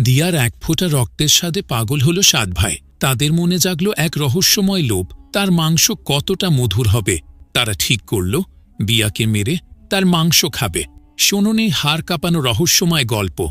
দিয়ার এক ফোঁটা রক্তের স্বাদে পাগল হল সাত ভাই। তাদের মনে জাগল এক রহস্যময় লোভ। তার মাংস কতটা মধুর হবে? তারা ঠিক করল, বিয়াকে মেরে তার মাংস খাবে। শোননে হাড় কাঁপানো রহস্যময় গল্প।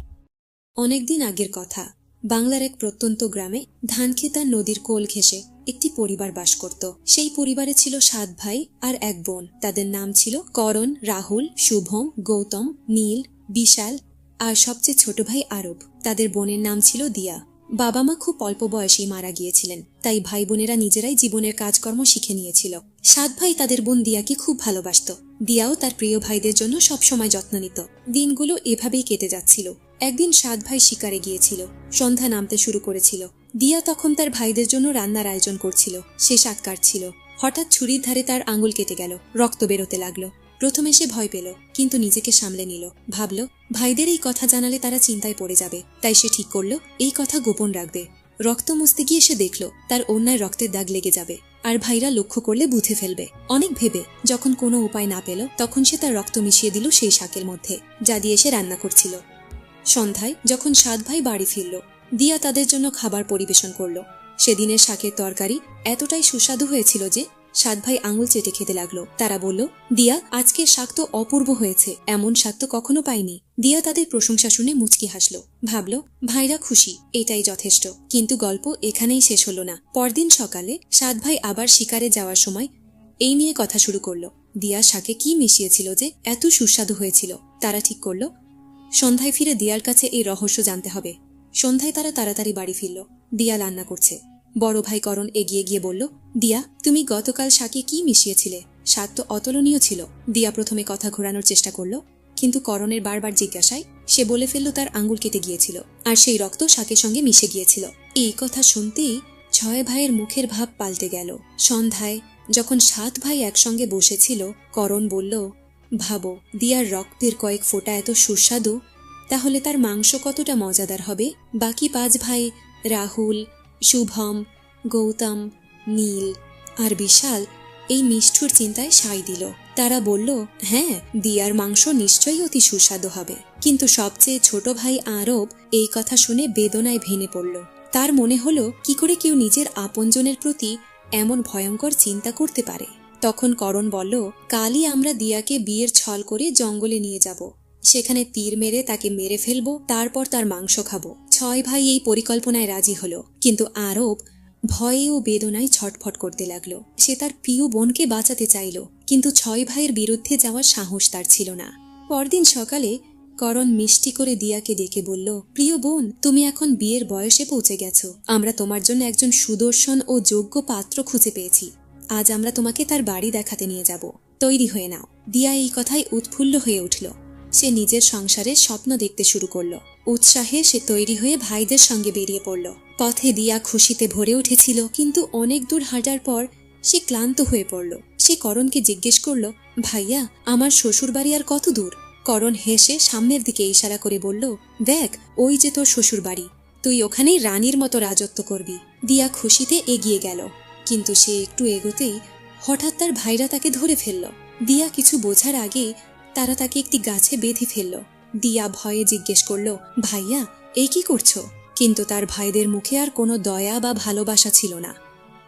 অনেকদিন আগের কথা। বাংলার এক প্রত্যন্ত গ্রামে ধানখেতার নদীর কোল ঘেঁষে একটি পরিবার বাস করত। সেই পরিবারে ছিল সাত ভাই আর এক বোন। তাদের নাম ছিল করণ, রাহুল, শুভম, গৌতম, নীল, বিশাল আর সবচেয়ে ছোট ভাই আরব। তাদের বোনের নাম ছিল দিয়া। বাবা মা খুব অল্প বয়সেই মারা গিয়েছিলেন, তাই ভাই বোনেরা নিজেরাই জীবনের কাজকর্ম শিখে নিয়েছিল। সাত ভাই তাদের বোন দিয়াকে খুব ভালোবাসত। দিয়াও তার প্রিয় ভাইদের জন্য সবসময় যত্ন নিত। দিনগুলো এভাবেই কেটে যাচ্ছিল। একদিন সাত ভাই শিকারে গিয়েছিল, সন্ধ্যা নামতে শুরু করেছিল। দিয়া তখন তার ভাইদের জন্য রান্নার আয়োজন করছিল। সে শাক কাটছিল হঠাৎ ছুরির ধারে তার আঙুল কেটে গেল, রক্ত বেরোতে লাগল। প্রথমে সে ভয় পেল, কিন্তু নিজেকে সামলে নিল। ভাবল, ভাইদের এই কথা জানালে তারা চিন্তায় পড়ে যাবে। তাই সে ঠিক করল, এই কথা গোপন রাখবে। রক্ত মুছতে গিয়ে সে দেখল, তার অন্যায় রক্তের দাগ লেগে যাবে। আর ভাইরা লক্ষ্য করলে বুঝে ফেলবে। অনেক ভেবে, যখন কোনো উপায় না পেল, তখন সে তার রক্ত মিশিয়ে দিল সেই শাকের মধ্যে, যা দিয়ে সে রান্না করছিল। সন্ধ্যায়, যখন সাত ভাই বাড়ি ফিরল, দিয়া তাদের জন্য খাবার পরিবেশন করল। সেদিনের শাকের তরকারি এতটাই সুস্বাদু হয়েছিল যে সাত ভাই আঙুল চেটে খেতে লাগল। তারা বলল, দিয়া, আজকে শাক তো অপূর্ব হয়েছে। এমন শাক তো কখনো পাইনি। দিয়া তাদের প্রশংসা শুনে মুচকি হাসলো। ভাবল, ভাইরা খুশি, এটাই যথেষ্ট। কিন্তু গল্প এখানেই শেষ হলো না। পরদিন সকালে সাত ভাই আবার শিকারে যাওয়ার সময় এই নিয়ে কথা শুরু করল। দিয়া শাকে কি মিশিয়েছিল যে এত সুস্বাদু হয়েছিল। তারা ঠিক করল, সন্ধ্যায় ফিরে দিয়ার কাছে এই রহস্য জানতে হবে। সন্ধ্যায় তারা তাড়াতাড়ি বাড়ি ফিরল। দিয়া রান্না করছে। বড় ভাই করণ এগিয়ে গিয়ে বলল, দিয়া, তুমি গতকাল শাকে কি মিশিয়েছিলে? স্বাদ তো অতুলনীয় ছিল। দিয়া প্রথমে কথা ঘোরানোর চেষ্টা করল, কিন্তু করণের বারবার জিজ্ঞাসায়, সে বলে ফেলল তার আঙ্গুল কেটে গিয়েছিল, আর সেই রক্ত শাকের সঙ্গে মিশে গিয়েছিল। এই কথা শুনতেই ছয় ভাইয়ের মুখের ভাব পাল্টে গেল। সন্ধ্যায় যখন সাত ভাই একসঙ্গে বসেছিল, করণ বলল, ভাবো, দিয়ার রক্তের কয়েক ফোঁটা এত সুস্বাদু, তাহলে তার মাংস কতটা মজাদার হবে? বাকি পাঁচ ভাই, রাহুল শুভম, গৌতম, নীল আর বিশাল এই নিষ্ঠুর চিন্তায় সাই দিল। তারা বলল হ্যাঁ দিয়ার মাংস নিশ্চয়ই অতি সুস্বাদু হবে। কিন্তু সবচেয়ে ছোট ভাই আরব এই কথা শুনে বেদনায় ভেঙে পড়ল। তার মনে হলো, কি করে কেউ নিজের আপনজনের প্রতি এমন ভয়ঙ্কর চিন্তা করতে পারে? তখন করণ বলল, কালই আমরা দিয়াকে বিয়ের ছল করে জঙ্গলে নিয়ে যাব। সেখানে তীর মেরে তাকে মেরে ফেলব, তারপর তার মাংস খাব। ছয় ভাই এই পরিকল্পনায় রাজি হলো, কিন্তু আরব ভয়ে ও বেদনায় ছটফট করতে লাগল। সে তার প্রিয় বোনকে বাঁচাতে চাইল, কিন্তু ছয় ভাইয়ের বিরুদ্ধে যাওয়ার সাহস তার ছিল না। পরদিন সকালে করণ মিষ্টি করে দিয়াকে ডেকে বলল, প্রিয় বোন, তুমি এখন বিয়ের বয়সে পৌঁছে গেছো। আমরা তোমার জন্য একজন সুদর্শন ও যোগ্য পাত্র খুঁজে পেয়েছি। আজ আমরা তোমাকে তার বাড়ি দেখাতে নিয়ে যাব। তৈরি হয়ে নাও। দিয়া এই কথায় উৎফুল্ল হয়ে উঠল। সে নিজের সংসারের স্বপ্ন দেখতে শুরু করল। উৎসাহে সে তৈরি হয়ে ভাইদের সঙ্গে বেরিয়ে পড়ল। পথে দিয়া খুশিতে ভরে উঠেছিল, কিন্তু অনেক দূর হাঁটার পর সে ক্লান্ত হয়ে পড়ল। সে করণকে জিজ্ঞেস করল, ভাইয়া, আমার শ্বশুর বাড়ি আর কত দূর? করণ হেসে সামনের দিকে ইশারা করে বলল, দেখ, ওই যে তোর শ্বশুর বাড়ি তুই ওখানেই রানীর মতো রাজত্ব করবি। দিয়া খুশিতে এগিয়ে গেল। কিন্তু সে একটু এগোতেই হঠাৎ তার ভাইরা তাকে ধরে ফেলল। দিয়া কিছু বোঝার আগে তারা তাকে একটি গাছে বেঁধে ফেলল। দিয়া ভয়ে জিজ্ঞেস করল, ভাইয়া এই কি করছ? কিন্তু তার ভাইদের মুখে আর কোনো দয়া বা ভালোবাসা ছিল না।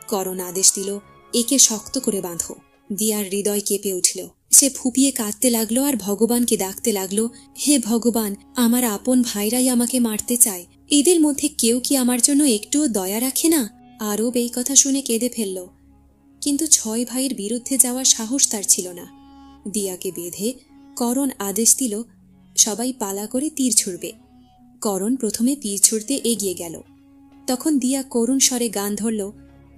করণ আদেশ দিল, একে শক্ত করে বাঁধো। দিয়ার হৃদয় কেঁপে উঠল। সে ফুপিয়ে কাঁদতে লাগল আর ভগবানকে ডাকতে লাগল, হে ভগবান, আমার আপন ভাইরাই আমাকে মারতে চায়। এদের মধ্যে কেউ কি আমার জন্য একটুও দয়া রাখে না? আরব এই কথা শুনে কেঁদে ফেলল। কিন্তু ছয় ভাইয়ের বিরুদ্ধে যাওয়ার সাহস তার ছিল না। দিয়াকে বেঁধে করণ আদেশ দিল সবাই পালা করে তীর ছুড়বে। করণ প্রথমে তীর ছুড়তে এগিয়ে গেল। তখন দিয়া করুণ স্বরে গান ধরল,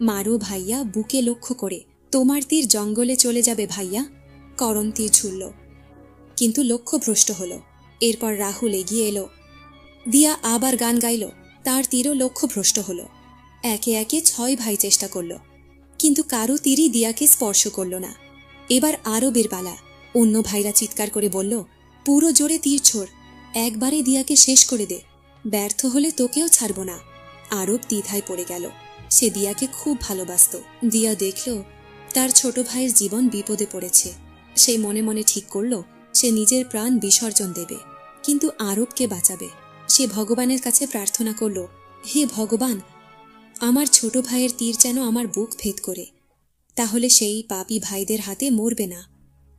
মারো ভাইয়া, বুকে লক্ষ্য করে, তোমার তীর জঙ্গলে চলে যাবে ভাইয়া। করণ তীর ছুড়ল। কিন্তু লক্ষ্য ভ্রষ্ট হল। এরপর রাহুল এগিয়ে এলো। দিয়া আবার গান গাইল, তার তীরও লক্ষ্য ভ্রষ্ট হল। একে একে ছয় ভাই চেষ্টা করল, কিন্তু কারও তীরই দিয়াকে স্পর্শ করল না। এবার আরবের পালা। অন্য ভাইরা চিৎকার করে বলল পুরো জোরে তীর ছোড়। একবারে দিয়াকে শেষ করে দে। ব্যর্থ হলে তোকেও ছাড়ব না। আরব দ্বিধায় পড়ে গেল। সে দিয়াকে খুব ভালোবাসত। দিয়া দেখল, তার ছোট ভাইয়ের জীবন বিপদে পড়েছে। সে মনে মনে ঠিক করল, সে নিজের প্রাণ বিসর্জন দেবে। কিন্তু আরবকে বাঁচাবে। সে ভগবানের কাছে প্রার্থনা করল, হে ভগবান, আমার ছোট ভাইয়ের তীর যেন আমার বুক ভেদ করে। তাহলে সেই পাপী ভাইদের হাতে মরবে না।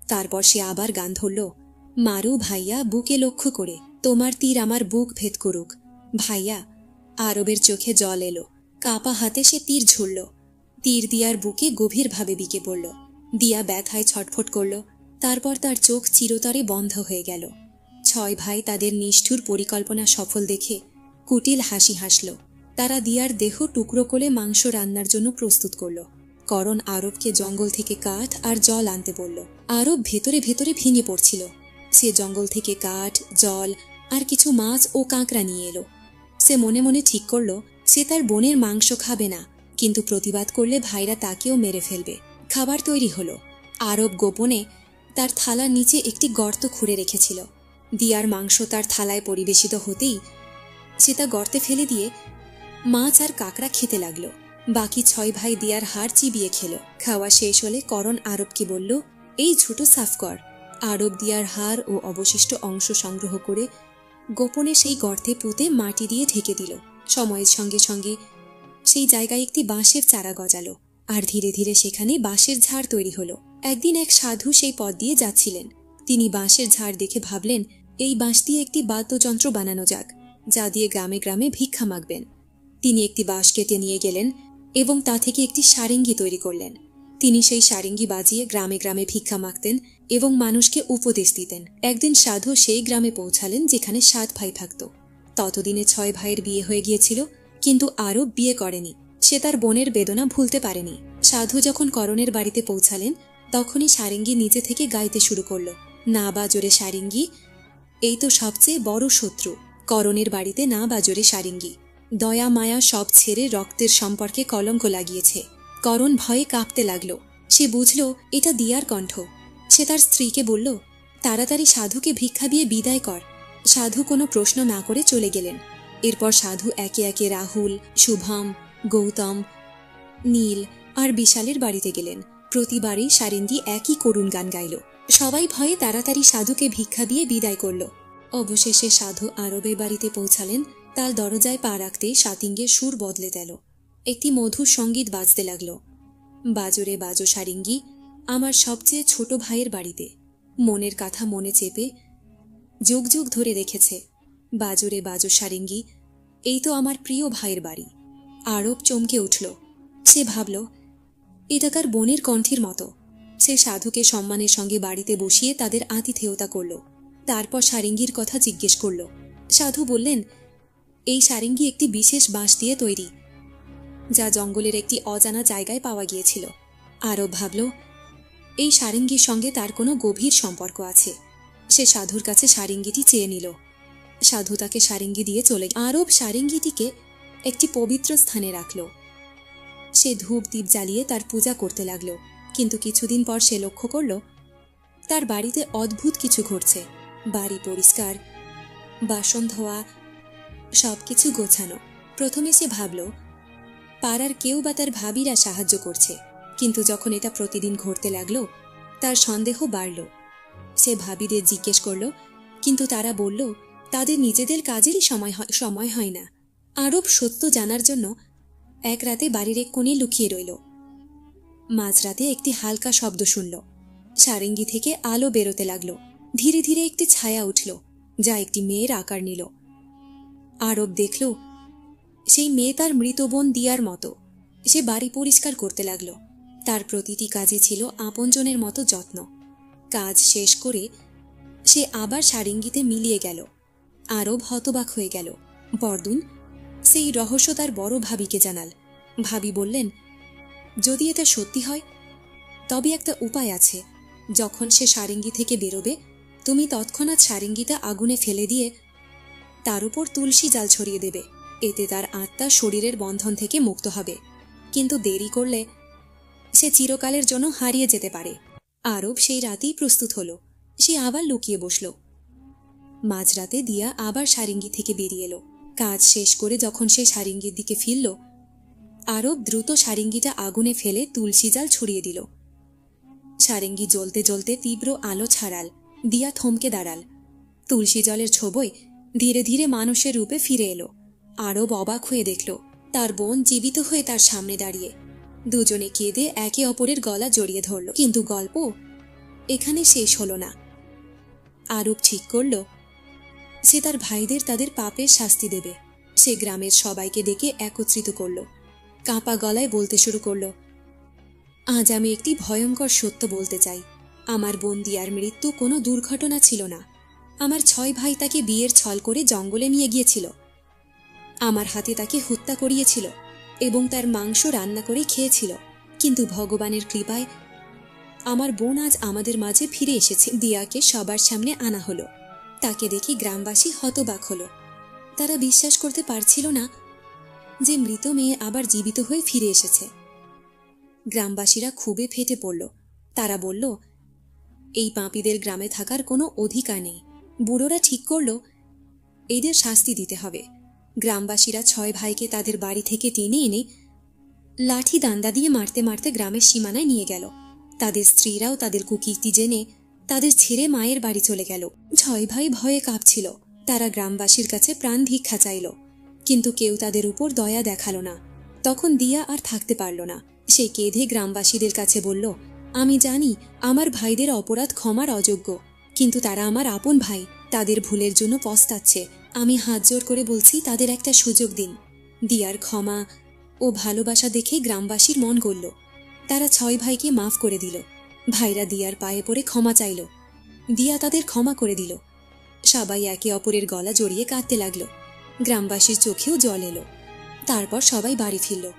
তারপর সে আবার গান ধরল মারু ভাইয়া বুকে লক্ষ্য করে, তোমার তীর আমার বুক ভেদ করুক। ভাইয়া, আরবের চোখে জল এলো। কাপা হাতে সে তীর ঝুলল। তীর দিয়ার বুকে গভীরভাবে বিকে পড়ল। দিয়া ব্যথায় ছটফট করল। তারপর তার চোখ চিরতরে বন্ধ হয়ে গেল। ছয় ভাই তাদের নিষ্ঠুর পরিকল্পনা সফল দেখে কুটিল হাসি হাসল। তারা দিয়ার দেহ টুকরো করে মাংস রান্নার জন্য প্রস্তুত করল। করণ আরবকে জঙ্গল থেকে কাঠ আর জল আনতে বলল। আরব ভেতরে ভেতরে ভেঙে পড়ছিল। সে জঙ্গল থেকে কাঠ, জল আর কিছু মাছ ও কাঁকড়া নিয়ে এলো। সে মনে মনে ঠিক করল, সে তার বোনের মাংস খাবে না, কিন্তু প্রতিবাদ করলে ভাইরা তাকেও মেরে ফেলবে। খাবার তৈরি হলো। আরব গোপনে তার থালার নিচে একটি গর্ত খুঁড়ে রেখেছিল। দিয়ার মাংস তার থালায় পরিবেশিত হতেই সে তা গর্তে ফেলে দিয়ে মাছ আর কাঁকড়া খেতে লাগল। বাকি ছয় ভাই দিয়ার হাড় চিবিয়ে খেলো। খাওয়া শেষ হলে করণ আরবকে বলল, এই ঝুটো সাফ কর আরব দিয়ার হার ও অবশিষ্ট অংশ সংগ্রহ করে গোপনে সেই গর্তে পুঁতে মাটি দিয়ে ঢেকে দিল। সময়ের সঙ্গে সঙ্গে সেই জায়গায় একটি বাঁশের চারা গজালো আর ধীরে ধীরে সেখানে বাঁশের ঝাড় তৈরি হলো। একদিন এক সাধু সেই পথ দিয়ে যাচ্ছিলেন। তিনি বাঁশের ঝাড় দেখে ভাবলেন, এই বাঁশ দিয়ে একটি বাদ্যযন্ত্র বানানো যাক, যা দিয়ে গ্রামে গ্রামে ভিক্ষা মাগবেন। তিনি একটি বাঁশ কেটে নিয়ে গেলেন এবং তা থেকে একটি সারেঙ্গি তৈরি করলেন। তিনি সেই সারেঙ্গি বাজিয়ে গ্রামে গ্রামে ভিক্ষা মাগতেন এবং মানুষকে উপদেশ দিতেন। একদিন সাধু সেই গ্রামে পৌঁছালেন যেখানে সাত ভাই থাকত। ততদিনে ছয় ভাইয়ের বিয়ে হয়ে গিয়েছিল, কিন্তু আরও বিয়ে করেনি। সে তার বোনের বেদনা ভুলতে পারেনি। সাধু যখন করণের বাড়িতে পৌঁছালেন, তখনই সারেঙ্গি নিজে থেকে গাইতে শুরু করল। না বাজরে সারেঙ্গি, এই তো সবচেয়ে বড় শত্রু। করণের বাড়িতে না বাজরে সারেঙ্গি। দয়া, মায়া সব ছেড়ে রক্তের সম্পর্কে কলঙ্ক লাগিয়েছে। করণ ভয়ে কাঁপতে লাগল। সে বুঝল, এটা দিয়ার কণ্ঠ। সে তার স্ত্রীকে বলল, তাড়াতাড়ি সাধুকে ভিক্ষা দিয়ে বিদায় কর। সাধু কোনো প্রশ্ন না করে চলে গেলেন। এরপর সাধু একে একে রাহুল, শুভম, গৌতম, নীল আর বিশালের বাড়িতে গেলেন। প্রতিবারই সারেঙ্গি একই করুণ গান গাইল। সবাই ভয়ে তাড়াতাড়ি সাধুকে ভিক্ষা দিয়ে বিদায় করল। অবশেষে সাধু আরবের বাড়িতে পৌঁছালেন। তার দরজায় পা রাখতে সাতিঙ্গের সুর বদলে দিল। একটি মধুর সংগীত বাজতে লাগল। বাজরে বাজো সারিঙ্গি আমার সবচেয়ে ছোট ভাইয়ের বাড়িতে। মনের কথা মনে চেপে যুগ যুগ ধরে রেখেছে বাজরে বাজো সারিঙ্গি, এই তো আমার প্রিয় ভাইয়ের বাড়ি। আরব চমকে উঠল। সে ভাবল এটাকার বোনের কণ্ঠের মতো। সে সাধুকে সম্মানের সঙ্গে বাড়িতে বসিয়ে তাদের আতিথেয়তা করল। তারপর সারিঙ্গির কথা জিজ্ঞেস করল। সাধু বললেন, এই সারেঙ্গি একটি বিশেষ বাঁশ দিয়ে তৈরি, যা জঙ্গলের একটি অজানা জায়গায় পাওয়া গিয়েছিল। আরব ভাবল এই সারেঙ্গির সঙ্গে তার কোনো গভীর সম্পর্ক আছে। সে সাধুর কাছে সারেঙ্গিটি চেয়ে নিল। সাধু তাকে সারেঙ্গি দিয়ে চলে আরব সারেঙ্গিটিকে একটি পবিত্র স্থানে রাখল। সে ধূপ দ্বীপ জ্বালিয়ে তার পূজা করতে লাগল। কিন্তু কিছুদিন পর সে লক্ষ্য করল, তার বাড়িতে অদ্ভুত কিছু ঘটছে। বাড়ি পরিষ্কার, বাসন ধোয়া সব কিছু গোছানো। প্রথমে সে ভাবল, পাড়ার কেউ বা তার ভাবিরা সাহায্য করছে। কিন্তু যখন এটা প্রতিদিন ঘটতে লাগল, তার সন্দেহ বাড়ল। সে ভাবিদের জিজ্ঞেস করল, কিন্তু তারা বলল, তাদের নিজেদের কাজেরই সময় সময় হয় না। আরব সত্য জানার জন্য এক রাতে বাড়ির এক কোণে লুকিয়ে রইল। মাঝরাতে একটি হালকা শব্দ শুনল। সারেঙ্গি থেকে আলো বেরোতে লাগল। ধীরে ধীরে একটি ছায়া উঠল, যা একটি মেয়ের আকার নিল। আরব দেখল, সেই মেয়ে তার মৃত বোন দিয়ার মতো। সে বাড়ি পরিষ্কার করতে লাগল। তার প্রতিটি কাজে ছিল আপনজনের মতো যত্ন। কাজ শেষ করে সে আবার সারেঙ্গিতে মিলিয়ে গেল। আরব হতবাক হয়ে গেল। বরদুন, সেই রহস্য তার বড় ভাবিকে জানাল। ভাবি বললেন, যদি এটা সত্যি হয়, তবে একটা উপায় আছে। যখন সে সারেঙ্গি থেকে বেরোবে, তুমি তৎক্ষণাৎ সারেঙ্গিটা আগুনে ফেলে দিয়ে তার উপর তুলসী জাল ছড়িয়ে দেবে। এতে তার আত্মা শরীরের বন্ধন থেকে মুক্ত হবে। কিন্তু দেরি করলে সে চিরকালের জন্য হারিয়ে যেতে পারে। আরব সেই রাতেই প্রস্তুত হলো। সে আবার লুকিয়ে বসল। মাঝরাতে দিয়া আবার সারিঙ্গি থেকে বেরিয়ে এলো। কাজ শেষ করে যখন সে সারিঙ্গির দিকে ফিরল, আরব দ্রুত সারিঙ্গিটা আগুনে ফেলে তুলসী জাল ছড়িয়ে দিল। সারেঙ্গি জ্বলতে জ্বলতে তীব্র আলো ছাড়াল, দিয়া থমকে দাঁড়াল। তুলসী জলের ছোবই ধীরে ধীরে মানুষের রূপে ফিরে এলো। আরব অবাক হয়ে দেখল, তার বোন জীবিত হয়ে তার সামনে দাঁড়িয়ে দুজনে কেঁদে একে অপরের গলা জড়িয়ে ধরল। কিন্তু গল্প এখানে শেষ হলো না। আরব ঠিক করল, সে তার ভাইদের তাদের পাপের শাস্তি দেবে। সে গ্রামের সবাইকে ডেকে একত্রিত করল। কাঁপা গলায় বলতে শুরু করল, আজ আমি একটি ভয়ঙ্কর সত্য বলতে চাই। আমার বোন দিয়ার মৃত্যু কোনো দুর্ঘটনা ছিল না। আমার ছয় ভাই তাকে বিয়ের ছল করে জঙ্গলে নিয়ে গিয়েছিল। আমার হাতে তাকে হত্যা করিয়েছিল। এবং তার মাংস রান্না করে খেয়েছিল। কিন্তু ভগবানের কৃপায় আমার বোন আজ আমাদের মাঝে ফিরে এসেছে। দিয়াকে সবার সামনে আনা হলো। তাকে দেখে গ্রামবাসী হতবাক হলো। তারা বিশ্বাস করতে পারছিল না যে মৃত মেয়ে আবার জীবিত হয়ে ফিরে এসেছে। গ্রামবাসীরা খুবই ফেটে পড়ল। তারা বলল, এই পাপীদের গ্রামে থাকার কোনো অধিকার নেই। বুড়োরা ঠিক করল, এদের শাস্তি দিতে হবে। গ্রামবাসীরা ছয় ভাইকে তাদের বাড়ি থেকে টেনে এনে লাঠি দান্দা দিয়ে মারতে মারতে গ্রামের সীমানায় নিয়ে গেল। তাদের স্ত্রীরাও তাদের কুকীর্তি জেনে তাদের ছেড়ে মায়ের বাড়ি চলে গেল। ছয় ভাই ভয়ে কাঁপছিল। তারা গ্রামবাসীর কাছে প্রাণ ভিক্ষা চাইল। কিন্তু কেউ তাদের উপর দয়া দেখাল না। তখন দিয়া আর থাকতে পারল না। সে কেঁধে গ্রামবাসীদের কাছে বলল, আমি জানি, আমার ভাইদের অপরাধ ক্ষমার অযোগ্য। কিন্তু তারা আমার আপন ভাই। তাদের ভুলের জন্য পস্তাচ্ছে। আমি হাত জোর করে বলছি, তাদের একটা সুযোগ দিন। দিয়ার ক্ষমা ও ভালোবাসা দেখে গ্রামবাসীর মন গড়ল। তারা ছয় ভাইকে মাফ করে দিল। ভাইরা দিয়ার পায়ে পড়ে ক্ষমা চাইল। দিয়া তাদের ক্ষমা করে দিল। সবাই একে অপরের গলা জড়িয়ে কাঁদতে লাগল। গ্রামবাসীর চোখেও জল এলো। তারপর সবাই বাড়ি ফিরল।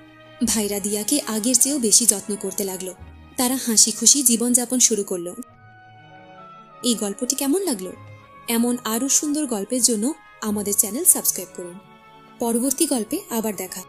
ভাইরা দিয়াকে আগের চেয়েও বেশি যত্ন করতে লাগল। তারা হাসি খুশি জীবনযাপন শুরু করল। এই গল্পটি কেমন লাগল? এমন আরও সুন্দর গল্পের জন্য আমাদের চ্যানেল সাবস্ক্রাইব করুন। পরবর্তী গল্পে আবার দেখা